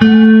thank you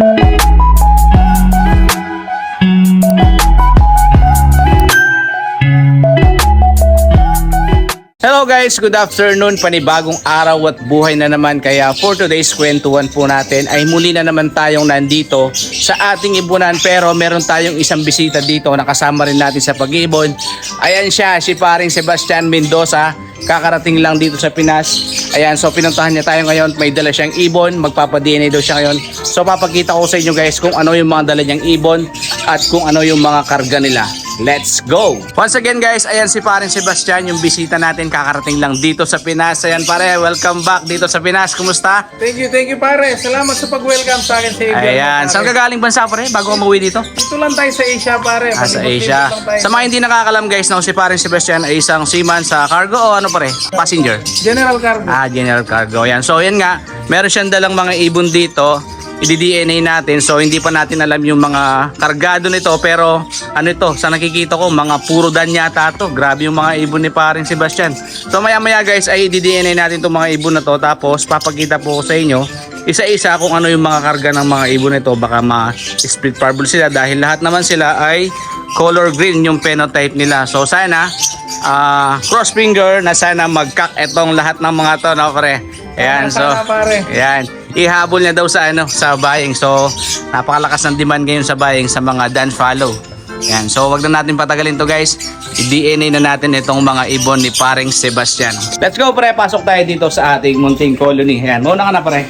guys, good afternoon. Panibagong araw at buhay na naman. Kaya for today's kwentuhan po natin ay muli na naman tayong nandito sa ating ibunan. Pero meron tayong isang bisita dito na rin natin sa pag-ibon. Ayan siya, si paring Sebastian Mendoza. Kakarating lang dito sa Pinas. Ayan, so pinuntahan niya tayo ngayon. May dala siyang ibon. Magpapa-DNA daw siya ngayon. So papakita ko sa inyo guys kung ano yung mga dala niyang ibon at kung ano yung mga karga nila. Let's go! Once again guys, ayan si paring Sebastian, yung bisita natin kakarating lang dito sa Pinas. Ayan pare, welcome back dito sa Pinas. Kumusta? Thank you, thank you pare. Salamat sa pag-welcome sa akin sa Avian. Ayan, saan ka galing bansa pare bago umuwi dito? Dito lang tayo sa Asia pare. Ah, sa Asia. Sa mga hindi nakakalam guys, na si paring Sebastian ay isang seaman sa cargo o ano pare? Passenger? General Cargo. Ah, general cargo. Yan. So, yan nga. Meron siyang dalang mga ibon dito. I-DNA natin. So, hindi pa natin alam yung mga kargado nito. Pero, ano ito? Sa nakikita ko, mga puro danyata to. Grabe yung mga ibon ni paring Sebastian. So, maya-maya guys, ay i-DNA natin itong mga ibon na to. Tapos, papakita po ko sa inyo isa-isa kung ano yung mga karga ng mga ibon nito. Baka ma-split parble sila dahil lahat naman sila ay color green yung phenotype nila. So, sana ah cross finger na sana magkak etong lahat ng mga to, no, pre? Ayan, so, ayan. Ihabol niya daw sa ano, sa buying. So, napakalakas ng demand ngayon sa buying sa mga dan follow. Ayan, so wag na natin patagalin to guys. I-DNA na natin itong mga ibon ni paring Sebastian. Let's go pre, pasok tayo dito sa ating munting colony. Ayan, muna ka na pre.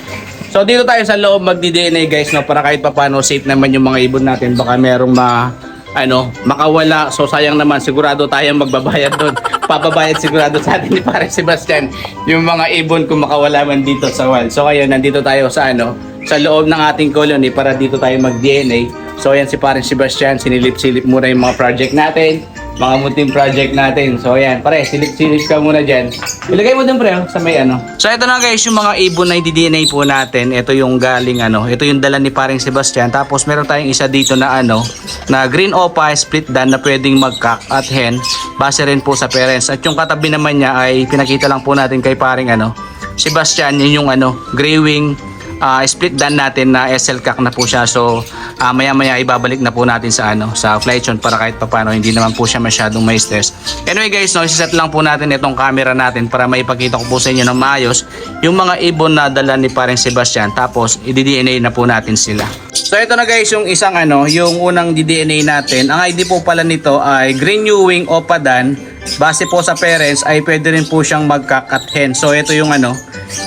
So dito tayo sa loob magdi-DNA guys no para kahit papaano safe naman yung mga ibon natin baka merong ma ano, makawala. So sayang naman sigurado tayong magbabayad doon. Papabayad sigurado sa atin ni Pare Sebastian yung mga ibon kung makawala man dito sa wild. So ayun, nandito tayo sa ano, sa loob ng ating colony para dito tayo mag-DNA. So ayan si Pare Sebastian, sinilip-silip muna yung mga project natin, mga munting project natin. So ayan, pare, silip-silip ka muna dyan. Ilagay mo din pre, oh, sa may ano. So ito na guys, yung mga ibon na i-DNA po natin. Ito yung galing ano, ito yung dala ni paring Sebastian. Tapos meron tayong isa dito na ano, na green opa split dan na pwedeng magkak at hen. Base rin po sa parents. At yung katabi naman niya ay pinakita lang po natin kay paring ano, Sebastian, yun yung ano, gray wing ah, split dan natin na SL CAC na po siya. So, ah, maya-maya ibabalik na po natin sa ano, sa flight para kahit papano hindi naman po siya masyadong may stress. Anyway guys, no, set lang po natin itong camera natin para maipakita ko po sa inyo ng maayos yung mga ibon na dala ni pareng Sebastian. Tapos, i-DNA na po natin sila. So, ito na guys yung isang ano, yung unang DNA natin. Ang ID po pala nito ay Green New Wing Opadan. Base po sa parents ay pwede rin po siyang magkak at hen. So, ito yung ano,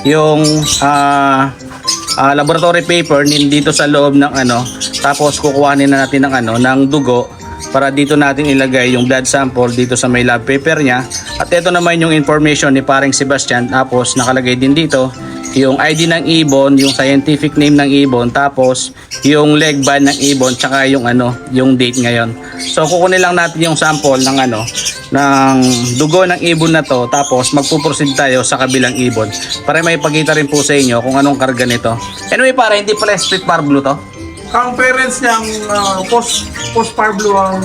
yung ah ah, laboratory paper dito sa loob ng ano tapos kukuhanin na natin ng ano ng dugo para dito natin ilagay yung blood sample dito sa may lab paper niya at ito naman yung information ni paring Sebastian tapos nakalagay din dito yung ID ng ibon, yung scientific name ng ibon, tapos yung leg band ng ibon, tsaka yung ano, yung date ngayon. So kukunin lang natin yung sample ng ano, ng dugo ng ibon na to, tapos magpuproceed tayo sa kabilang ibon para may pagkita rin po sa inyo kung anong karga nito. Anyway, para hindi pala split par blue to. Ang parents niyang uh, post post par blue ang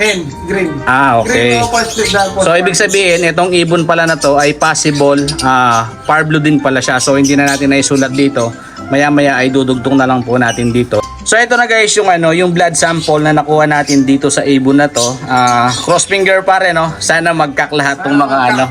hen, green. Ah, okay. Green dan. So ibig sabihin, itong ibon pala na to ay possible ah par blue din pala siya. So hindi na natin naisulat dito. Maya-maya ay dudugtong na lang po natin dito. So ito na guys yung ano, yung blood sample na nakuha natin dito sa ibon na to. Ah, cross finger pa rin, no. Sana magkak lahat tong mga ano,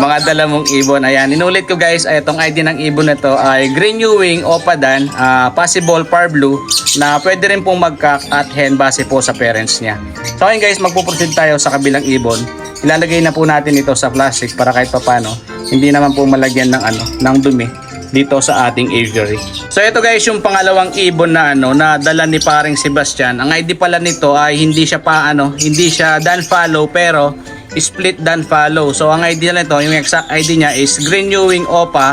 mga dala ibon. Ayan, inulit ko guys, ay itong ID ng ibon na to ay Green New Wing Opadan, ah, possible par blue na pwede rin pong magkak at hen base po sa parents niya. So ayun guys, magpuproceed tayo sa kabilang ibon. Ilalagay na po natin ito sa plastic para kahit papano hindi naman po malagyan ng ano, ng dumi dito sa ating aviary. So ito guys yung pangalawang ibon na ano na dala ni paring Sebastian. Ang ID pala nito ay hindi siya pa ano, hindi siya dan follow pero split dan follow. So ang ID nito, yung exact ID niya is Green New Wing Opa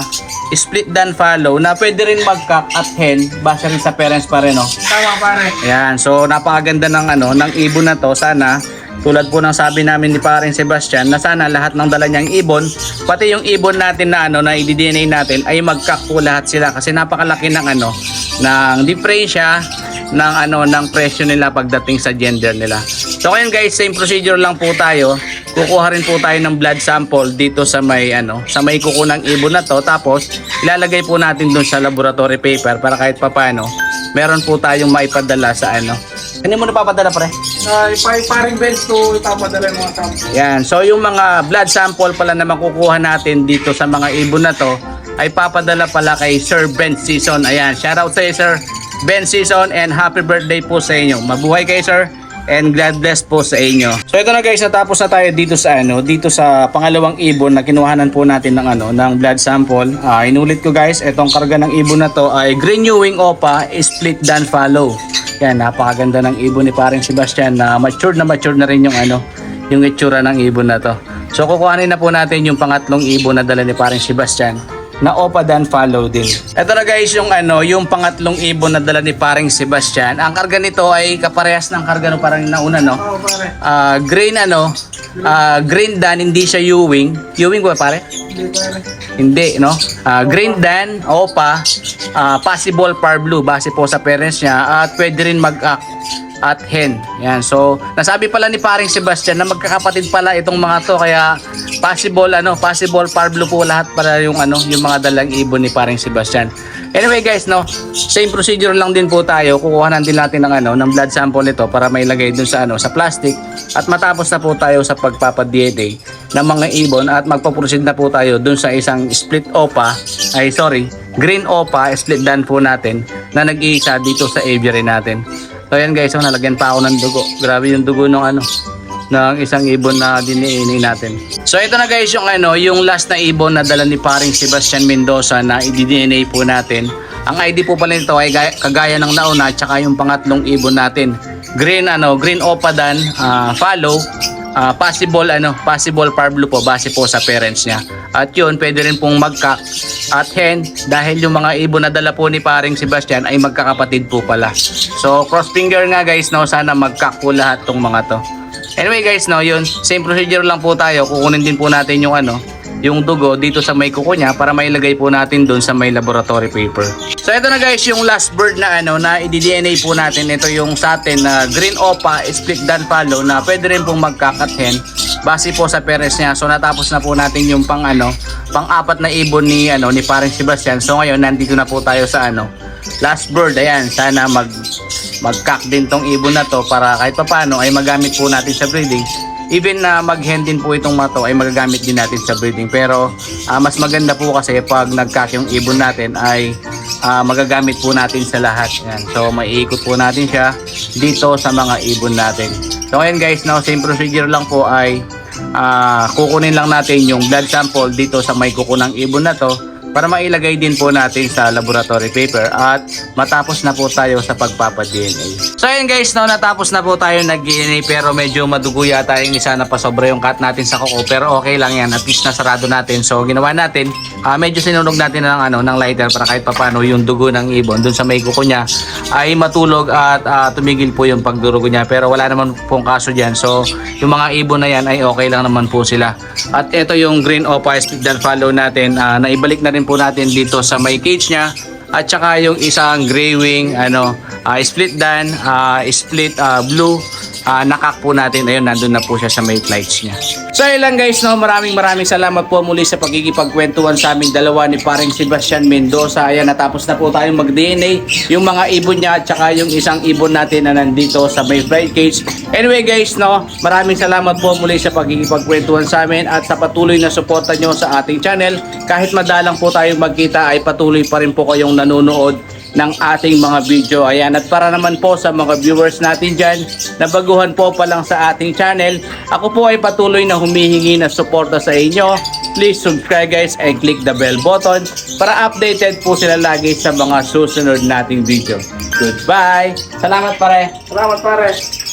split dan follow na pwede rin magkak at hen base rin sa parents pa rin no. Tama pare. Ayan, so napakaganda ng ano ng ibon na to. Sana tulad po ng sabi namin ni paring Sebastian na sana lahat ng dala niyang ibon, pati yung ibon natin na ano na i-DNA natin ay magkak po lahat sila kasi napakalaki ng ano ng diferensya ng ano ng presyo nila pagdating sa gender nila. So ngayon guys, same procedure lang po tayo. Kukuha rin po tayo ng blood sample dito sa may ano, sa may kuko ng ibon na to tapos ilalagay po natin doon sa laboratory paper para kahit papaano meron po tayong maipadala sa ano. Ano mo napapadala pre? Uh, paring bench to ipapadala ng mga sample. Yan. So yung mga blood sample pala na makukuha natin dito sa mga ibon na to ay papadala pala kay Sir Ben Season. Ayan. Shout out sa Sir Ben Season and happy birthday po sa inyo. Mabuhay kayo Sir and God bless po sa inyo. So ito na guys, natapos na tayo dito sa ano, dito sa pangalawang ibon na kinuhanan po natin ng ano, ng blood sample. Ah, inulit ko guys, itong karga ng ibon na to ay Green New Wing Opa Split Dan Follow. Yan, napakaganda ng ibon ni paring Sebastian na mature na mature na rin yung ano, yung itsura ng ibon na to. So kukuhanin na po natin yung pangatlong ibon na dala ni paring Sebastian na Opa Dan follow din. Ito na guys yung ano, yung pangatlong ibon na dala ni paring Sebastian. Ang karga nito ay kaparehas ng karga no parang nauna no. Pare. Ah, green ano, ah, green dan hindi siya Ewing. Ewing ba pare? Hindi, no? Ah, green Dan, OPA, ah, possible par blue base po sa parents niya at pwede rin mag-act at hen. Yan. So, nasabi pala ni paring Sebastian na magkakapatid pala itong mga to kaya possible ano, possible par po lahat para yung ano, yung mga dalang ibon ni paring Sebastian. Anyway guys, no, same procedure lang din po tayo. Kukuhanan din natin ng ano, ng blood sample nito para may lagay dun sa ano, sa plastic at matapos na po tayo sa pagpapa-DNA ng mga ibon at magpo-proceed na po tayo dun sa isang split OPA, ay sorry, green OPA, split dan po natin na nag-iisa dito sa aviary natin. So ayan guys, so nalagyan pa ako ng dugo. Grabe yung dugo ng ano, ng isang ibon na diniini natin. So ito na guys yung ano, yung last na ibon na dala ni paring Sebastian Mendoza na i-DNA po natin. Ang ID po pala nito ay gaya- kagaya ng nauna tsaka yung pangatlong ibon natin. Green ano, green opadan, ah, follow, ah, possible ano, possible par blue po base po sa parents niya. At yun, pwede rin pong magkak at hen dahil yung mga ibon na dala po ni paring Sebastian ay magkakapatid po pala. So cross finger nga guys, no, sana magkak po lahat tong mga to. Anyway guys, no, yun, same procedure lang po tayo. Kukunin din po natin yung ano, yung dugo dito sa may kuko niya para mailagay po natin doon sa may laboratory paper. So ito na guys, yung last bird na ano na i-DNA po natin. Ito yung sa atin na green opa split dan follow na pwede rin pong magkakathen base po sa parents niya. So natapos na po natin yung pang ano, pang apat na ibon ni ano ni paring Sebastian. So ngayon nandito na po tayo sa ano, last bird. Ayan, sana mag mag-cock din tong ibon na to para kahit papano ay magamit po natin sa breeding. Even na mag-hen din po itong mato ay magagamit din natin sa breeding. Pero ah, mas maganda po kasi pag nag-cock yung ibon natin ay ah, magagamit po natin sa lahat. Yan. So maiikot po natin siya dito sa mga ibon natin. So ngayon guys, now same procedure lang po ay ah, kukunin lang natin yung blood sample dito sa may kuko ng ibon na to para mailagay din po natin sa laboratory paper at matapos na po tayo sa pagpapa-DNA. So ayun guys, no, natapos na po tayo nag-DNA pero medyo madugo yata yung isa na pasobra yung cut natin sa kuko pero okay lang yan, at least nasarado natin. So ginawa natin, ah, medyo sinunog natin ng, ano, ng lighter para kahit papano yung dugo ng ibon dun sa may kuko niya ay matulog at ah, tumigil po yung pagdurugo niya pero wala naman pong kaso dyan. So yung mga ibon na yan ay okay lang naman po sila. At ito yung green opa split dan follow natin ah, na ibalik na rin po natin dito sa may cage niya. At saka yung isang gray wing ano ah, split dan ah, split ah, blue ah, nakak po natin. Ayun nandun na po siya sa may flights niya. So ayun lang guys no? Maraming maraming salamat po muli sa pagkikipagkwentuhan sa aming dalawa ni paring Sebastian Mendoza. Ayan natapos na po tayong mag DNA yung mga ibon niya at saka yung isang ibon natin na nandito sa may flight cage. Anyway guys no? Maraming salamat po muli sa pagkikipagkwentuhan sa amin at sa patuloy na suporta nyo sa ating channel. Kahit madalang po tayong magkita ay patuloy pa rin po kayong nanonood ng ating mga video. Ayan, at para naman po sa mga viewers natin dyan na baguhan po pa lang sa ating channel, ako po ay patuloy na humihingi na suporta sa inyo. Please subscribe guys and click the bell button para updated po sila lagi sa mga susunod nating video. Goodbye! Salamat pare! Salamat, pare.